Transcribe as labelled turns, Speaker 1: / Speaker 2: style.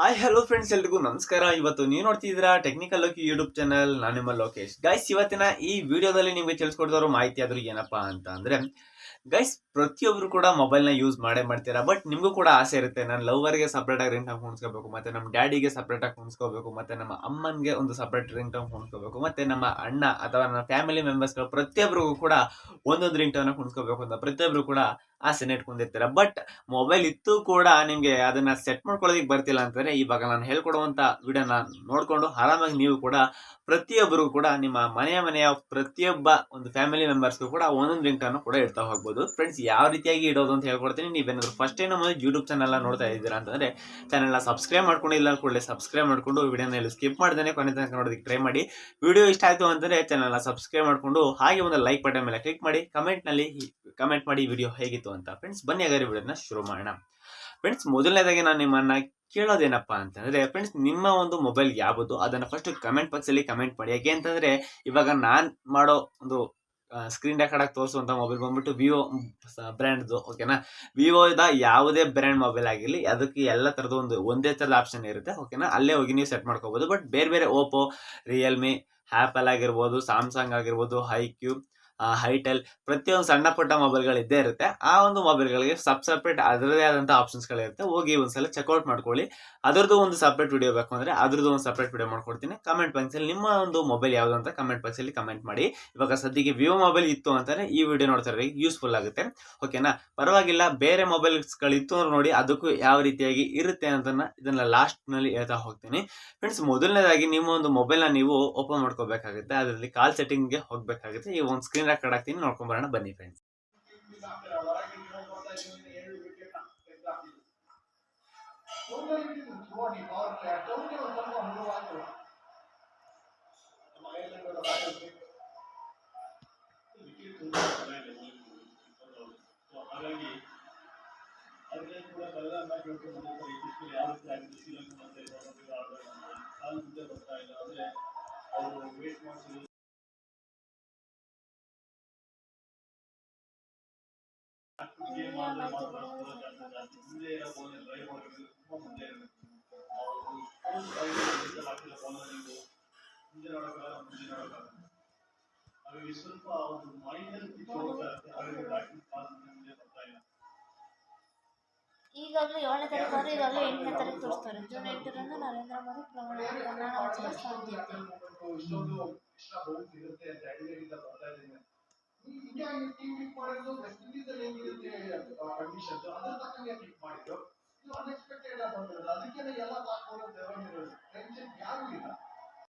Speaker 1: Hi hello friends ಎಲ್ರಿಗೂ ನಮಸ್ಕಾರ. ಇವತ್ತು ನೀವು ನೋಡ್ತಿದ್ದೀರಾ ಟೆಕ್ನಿಕಲ್ ಲೋಕಿ ಯೂಟ್ಯೂಬ್ ಚಾನಲ್ ನಾನು ನಿಮ್ಮ ಲೋಕೇಶ್. ಗೈಸ್ ಇವತ್ತಿನ ಈ ವಿಡಿಯೋದಲ್ಲಿ ನಿಮಗೆ ತಿಳಿಸ್ಕೊಡ್ತಾರೋ ಮಾಹಿತಿ ಆದರೂ ಏನಪ್ಪಾ ಅಂತ ಅಂದರೆ ಗೈಸ್ ಪ್ರತಿಯೊಬ್ರು ಕೂಡ ಮೊಬೈಲ್ನ ಯೂಸ್ ಮಾಡೇ ಮಾಡ್ತೀರಾ? ಬಟ್ ನಿಮಗೂ ಕೂಡ ಆಸೆ ಇರುತ್ತೆ. ನಾನು ಲವರ್ಗೆ ಸಪ್ರೇಟ್ ಆಗಿ ರಿಂಗ್ ಟಂಗ್ ಹೊಣಿಸ್ಕೋಬೇಕು ಮತ್ತೆ ನಮ್ಮ ಡ್ಯಾಡಿಗೆ ಸಪ್ರೇಟ್ ಆಗಿ ಹೊಣಿಸ್ಕೋಬೇಕು ಮತ್ತೆ ನಮ್ಮ ಅಮ್ಮನಿಗೆ ಒಂದು ಸಪ್ರೇಟ್ ರಿಂಗ್ ಟಂಗ್ ಹೊಣಿಸ್ಕೋಬೇಕು ಮತ್ತೆ ನಮ್ಮ ಅಣ್ಣ ಅಥವಾ ನಮ್ಮ ಫ್ಯಾಮಿಲಿ ಮೆಂಬರ್ಸ್ಗಳು ಪ್ರತಿಯೊಬ್ಬರಿಗೂ ಕೂಡ ಒಂದೊಂದು ರಿಂಗ್ ಟೌನ್ ಹೊಣಿಸ್ಕೋಬೇಕು ಅಂತ ಪ್ರತಿಯೊಬ್ರು ಕೂಡ ಆಸೆ ಇಟ್ಕೊಂಡಿರ್ತೀರ? ಬಟ್ ಮೊಬೈಲ್ ಇತ್ತು ಕೂಡ ನಿಮಗೆ ಅದನ್ನ ಸೆಟ್ ಮಾಡ್ಕೊಳ್ಳೋದಕ್ಕೆ ಬರ್ತಿಲ್ಲ ಅಂತಂದ್ರೆ ಇವಾಗ ನಾನು ಹೇಳ್ಕೊಡುವಂತ ವಿಡಿಯೋನ ನೋಡ್ಕೊಂಡು ಆರಾಮಾಗಿ ನೀವು ಕೂಡ ಪ್ರತಿಯೊಬ್ಬರಿಗೂ ಕೂಡ ನಿಮ್ಮ ಮನೆಯ ಮನೆಯ ಪ್ರತಿಯೊಬ್ಬ ಒಂದು ಫ್ಯಾಮಿಲಿ ಮೆಂಬರ್ಸ್ಗೂ ಕೂಡ ಒಂದೊಂದು ರಿಂಗ್ ಟೌನ್ ಕೂಡ ಇಡ್ತಾ ಹೋಗ್ಬೋದು. ಫ್ರೆಂಡ್ಸ್ ಯಾವ ರೀತಿಯಾಗಿ ಇಡೋದು ಅಂತ ಹೇಳ್ಕೊಡ್ತೀನಿ. ನೀವೇನಾದ್ರು ಫಸ್ಟ್ ಟೈಮ್ ನಮ್ಮ ಯೂಟ್ಯೂಬ್ ಚಾನಲ್ ನೋಡ್ತಾ ಇದ್ದೀರಾ ಅಂತಂದ್ರೆ ಚಾನಲ್ನ ಸಬ್ಸ್ಕ್ರೈಬ್ ಮಾಡ್ಕೊಂಡಿಲ್ಲ ಕೂಡಲೇ ಸಬ್ಸ್ಕ್ರೈಬ್ ಮಾಡ್ಕೊಂಡು ವಿಡಿಯೋನ ಸ್ಕಿಪ್ ಮಾಡ್ದೇನೆ ಕೊನೆ ತನಕ ನೋಡೋದಕ್ಕೆ ಟ್ರೈ ಮಾಡಿ. ವಿಡಿಯೋ ಇಷ್ಟ ಆಯಿತು ಅಂತಂದ್ರೆ ಚಾನಲ್ನ ಸಬ್ಸ್ಕ್ರೈಬ್ ಮಾಡಿಕೊಂಡು ಹಾಗೆ ಒಂದು ಲೈಕ್ ಬಟನ್ ಮೇಲೆ ಕ್ಲಿಕ್ ಮಾಡಿ. ಕಮೆಂಟ್ನಲ್ಲಿ ಕಮೆಂಟ್ ಮಾಡಿ ವಿಡಿಯೋ ಹೇಗಿತ್ತು ಅಂತ ಫ್ರೆಂಡ್ಸ್ ಬನ್ನಿ, ಹಾಗಾದ್ರೆ ವಿಡಿಯೋನ ಶುರು ಮಾಡೋಣ. ಫ್ರೆಂಡ್ಸ್ ಮೊದಲನೇದಾಗಿ ನಾನು ನಿಮ್ಮನ್ನು ಕೇಳೋದೇನಪ್ಪ ಅಂತಂದರೆ ಫ್ರೆಂಡ್ಸ್ ನಿಮ್ಮ ಒಂದು ಮೊಬೈಲ್ ಯಾವುದು? ಅದನ್ನು ಫಸ್ಟ್ ಕಮೆಂಟ್ ಬಾಕ್ಸಲ್ಲಿ ಕಮೆಂಟ್ ಮಾಡಿ. ಯಾಕೆ ಅಂತಂದರೆ ಇವಾಗ ನಾನು ಮಾಡೋ ಒಂದು ಸ್ಕ್ರೀನ್ ರೆಕಾರ್ಡ್ ತೋರಿಸುವಂತ ಮೊಬೈಲ್ ಬಂದ್ಬಿಟ್ಟು ವಿವೋ ಬ್ರ್ಯಾಂಡ್ದು ಓಕೆನಾ ವಿವೋದ ಯಾವುದೇ ಬ್ರ್ಯಾಂಡ್ ಮೊಬೈಲ್ ಆಗಿರಲಿ, ಅದಕ್ಕೆ ಎಲ್ಲ ಥರದ ಒಂದು, ಒಂದೇ ಥರದ ಆಪ್ಷನ್ ಇರುತ್ತೆ ಓಕೆನಾ ಅಲ್ಲೇ ಹೋಗಿ ನೀವು ಸೆಟ್ ಮಾಡ್ಕೋಬಹುದು ಬಟ್ ಬೇರೆ ಬೇರೆ ಓಪೋ ರಿಯಲ್ಮಿ ಆ್ಯಪಲ್ ಆಗಿರ್ಬೋದು ಸ್ಯಾಮ್ಸಂಗ್ ಆಗಿರ್ಬೋದು ಹೈಕ್ಯೂ ಹೈಟೆಲ್ ಪ್ರತಿಯೊಂದು ಸಣ್ಣ ಪುಟ್ಟ ಮೊಬೈಲ್ಗಳು ಇದ್ದೇ ಇರುತ್ತೆ. ಆ ಒಂದು ಮೊಬೈಲ್ಗಳಿಗೆ ಸಬ್ ಸಪ್ರೇಟ್ ಅದರದೇ ಆದಂಥ ಆಪ್ಷನ್ಸ್ಗಳಿರುತ್ತೆ ಹೋಗಿ ಒಂದ್ಸಲ ಚೆಕ್ಔಟ್ ಮಾಡ್ಕೊಳ್ಳಿ. ಅದರದ್ದು ಒಂದು ಸಪ್ರೇಟ್ ವಿಡಿಯೋ ಬೇಕು ಅಂದರೆ ಅದ್ರದ್ದು ಒಂದು ಸಪ್ರೇಟ್ ವಿಡಿಯೋ ಮಾಡ್ಕೊಡ್ತೀನಿ. ಕಮೆಂಟ್ ಬಾಕ್ಸಲ್ಲಿ ನಿಮ್ಮ ಒಂದು ಮೊಬೈಲ್ ಯಾವುದು ಅಂತ ಕಮೆಂಟ್ ಬಾಕ್ಸಲ್ಲಿ ಕಮೆಂಟ್ ಮಾಡಿ. ಇವಾಗ ಸದ್ಯಕ್ಕೆ ವಿವೋ ಮೊಬೈಲ್ ಇತ್ತು ಅಂತಾನೆ ಈ ವಿಡಿಯೋ ನೋಡ್ತಾರೆ ಯೂಸ್ಫುಲ್ ಆಗುತ್ತೆ. ಓಕೆನಾ ಪರವಾಗಿಲ್ಲ, ಬೇರೆ ಮೊಬೈಲ್ಸ್ಗಳಿತ್ತು ಅಂದ್ರೆ ನೋಡಿ ಅದಕ್ಕೂ ಯಾವ ರೀತಿಯಾಗಿ ಇರುತ್ತೆ ಅಂತ ಇದನ್ನ ಲಾಸ್ಟ್ನಲ್ಲಿ ಹೇಳ್ತಾ ಹೋಗ್ತೀನಿ. ಫ್ರೆಂಡ್ಸ್ ಮೊದಲನೇದಾಗಿ ನಿಮ್ಮ ಒಂದು ಮೊಬೈಲ್ನ ನೀವು ಓಪನ್ ಮಾಡ್ಕೋಬೇಕಾಗುತ್ತೆ. ಅದರಲ್ಲಿ ಕಾಲ್ ಸೆಟ್ಟಿಂಗ್ಗೆ ಹೋಗಬೇಕಾಗುತ್ತೆ. ಈ ಒಂದು ಸ್ಕ್ರೀನ್ ರೆಕಾರ್ಡ್ ಹಾಕ್ತೀನಿ ನೋಡ್ಕೊಂಬರೋಣ ಬನ್ನಿ ಫ್ರೆಂಡ್ಸ್
Speaker 2: ಯಾವ ರೀತಿ ಆಗಿದೆ ಶ್ರೀಲಂಕಾ ಮತ್ತೆ ಬರ್ತಾ ಇಲ್ಲ ಅಂದ್ರೆ ಅವರು ವೇಟ್ ಮಾಡಿಸಿ ಹಾಗಾಗಿ ಸ್ವಲ್ಪ ಒಂದು ಮೈಂಡಲ್ಲಿ
Speaker 3: ಏಳನೇ ತಾರೀಕು ಆದರೆ ಈಗಾಗಲೇ ಎಂಟನೇ ತಾರೀಕು ತೋರಿಸ್ತಾರೆ. ಜೂನ್ ಎಂಟರಂದು ನರೇಂದ್ರ ಮೋದಿ ಪ್ರಮಾಣ ಪ್ರಮಾಣ ವಚನ ಸಾಧ್ಯತೆ
Speaker 2: ಇಂಡಿಯಾ ಟೀಮ್ ಪಿಕ್ ಮಾಡಿದ್ದು ವೆಸ್ಟ್ ಇಂಡೀಸ್ ಅಲ್ಲಿ ಅದ್ರ ತಕ್ಕಂಗೆ ಪಿಕ್ ಮಾಡಿದ್ರು ಇದು ಅನ್ಎಕ್ಸ್ಪೆಕ್ಟೆಡ್ ಆಗಿ ಬಂದಿರೋದು ಅದಕ್ಕೆ ಎಲ್ಲ ತಾಕೊಂಡು